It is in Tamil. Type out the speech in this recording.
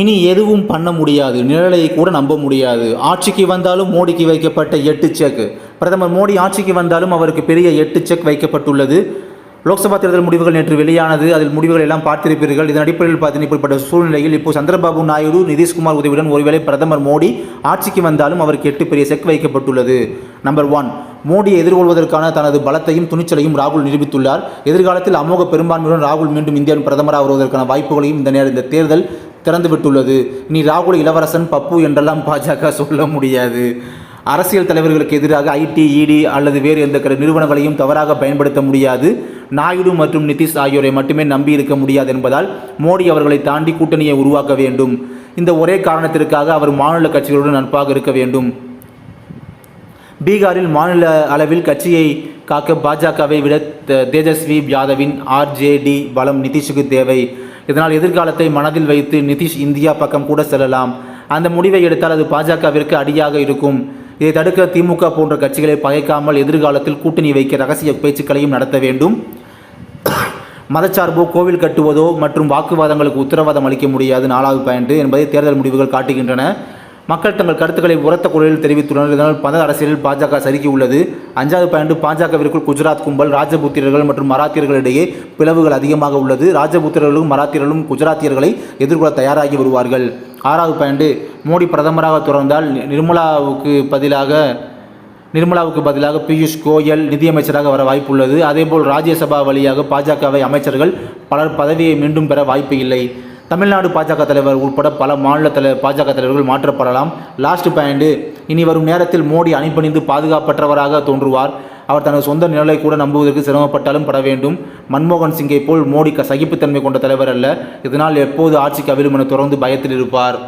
இனி எதுவும் பண்ண முடியாது. நிழலை கூட நம்ப முடியாது. ஆட்சிக்கு வந்தாலும் மோடிக்கு வைக்கப்பட்ட எட்டு செக் பிரதமர் மோடி ஆட்சிக்கு வந்தாலும் அவருக்கு பெரிய எட்டு செக் வைக்கப்பட்டுள்ளது. லோக்சபா தேர்தல் முடிவுகள் நேற்று வெளியானது. அதில் முடிவுகள் எல்லாம் பார்த்திருப்பீர்கள். இதன் அடிப்படையில் பார்த்தீங்கன்னா இப்படிப்பட்ட சூழ்நிலையில் இப்போ சந்திரபாபு நாயுடு நிதிஷ்குமார் உதவியுடன் ஒருவேளை பிரதமர் மோடி ஆட்சிக்கு வந்தாலும் அவருக்கு எட்டு பெரிய செக் வைக்கப்பட்டுள்ளது. நம்பர் ஒன் மோடியை எதிர்கொள்வதற்கான தனது பலத்தையும் துணிச்சலையும் ராகுல் நிரூபித்துள்ளார். எதிர்காலத்தில் அமோக பெரும்பான்மையுடன் ராகுல் மீண்டும் இந்தியாவின் பிரதமராக வருவதற்கான வாய்ப்புகளையும் இந்த நேரம் இந்த தேர்தல் திறந்துவிட்டுள்ளது. இனி ராகுல் இளவரசன் பப்பு என்றெல்லாம் பாஜக சொல்ல முடியாது. அரசியல் தலைவர்களுக்கு எதிராக ஐடி இடி அல்லது வேறு எந்த நிறுவனங்களையும் தவறாக பயன்படுத்த முடியாது. நாயுடு மற்றும் நிதிஷ் ஆகியோரை மட்டுமே நம்பி இருக்க முடியாது என்பதால் மோடி அவர்களை தாண்டி கூட்டணியை உருவாக்க வேண்டும். இந்த ஒரே காரணத்திற்காக அவர் மாநில கட்சிகளுடன் நட்பாக இருக்க வேண்டும். பீகாரில் மாநில அளவில் கட்சியை காக்க பாஜகவை விட த- தேஜஸ்வி யாதவின் ஆர்ஜேடி பலம் நிதிஷுக்கு தேவை. இதனால் எதிர்காலத்தை மனதில் வைத்து நிதிஷ் இந்தியா பக்கம் கூட செல்லலாம். அந்த முடிவை எடுத்தால் அது பாஜகவிற்கு அடியாக இருக்கும். இதை தடுக்க திமுக போன்ற கட்சிகளை பகைக்காமல் எதிர்காலத்தில் கூட்டணி வைக்க ரகசிய பேச்சுக்களையும் நடத்த வேண்டும். மதச்சார்போ கோவில் கட்டுவதோ மற்றும் வாக்குவாதங்களுக்கு உத்தரவாதம் அளிக்க முடியாது. நாலாவது பாயிண்ட் என்பதை தேர்தல் முடிவுகள் காட்டுகின்றன. மக்கள் தங்கள் கருத்துக்களை உரத்த குரலில் தெரிவித்துள்ளனர். இதனால் பந்த அரசியலில் பாஜக சறுக்கி உள்ளது. அஞ்சாவது பன்னெண்டு பாஜகவிற்குள் குஜராத் கும்பல் ராஜபுத்திரர்கள் மற்றும் மராத்தியர்களிடையே பிளவுகள் அதிகமாக உள்ளது. ராஜபுத்திரர்களும் மராத்தியர்களும் குஜராத்தியர்களை எதிர்கொள்ள தயாராகி வருவார்கள். ஆறாவது பன்னெண்டு மோடி பிரதமராக தொடர்ந்தால் நிர்மலாவுக்கு பதிலாக நிர்மலாவுக்கு பதிலாக பியூஷ் கோயல் நிதியமைச்சராக வர வாய்ப்புள்ளது. அதேபோல் ராஜ்யசபா வழியாக பாஜகவை அமைச்சர்கள் பலர் பதவியை மீண்டும் பெற வாய்ப்பு இல்லை. தமிழ்நாடு பாஜக தலைவர் உட்பட பல மாநில தலை பாஜக தலைவர்கள் மாற்றப்படலாம். லாஸ்ட் பாயிண்ட் இனி வரும் நேரத்தில் மோடி அணிபணிந்து பாதுகாப்பற்றவராக தோன்றுவார். அவர் தனது சொந்த நிழலை கூட நம்புவதற்கு சிரமப்பட்டாலும் பட வேண்டும். மன்மோகன் சிங்கை போல் மோடி க- சகிப்புத்தன்மை கொண்ட தலைவர் அல்ல. இதனால் எப்போது ஆட்சி கவிழும் என தொடர்ந்து பயத்தில் இருப்பார்.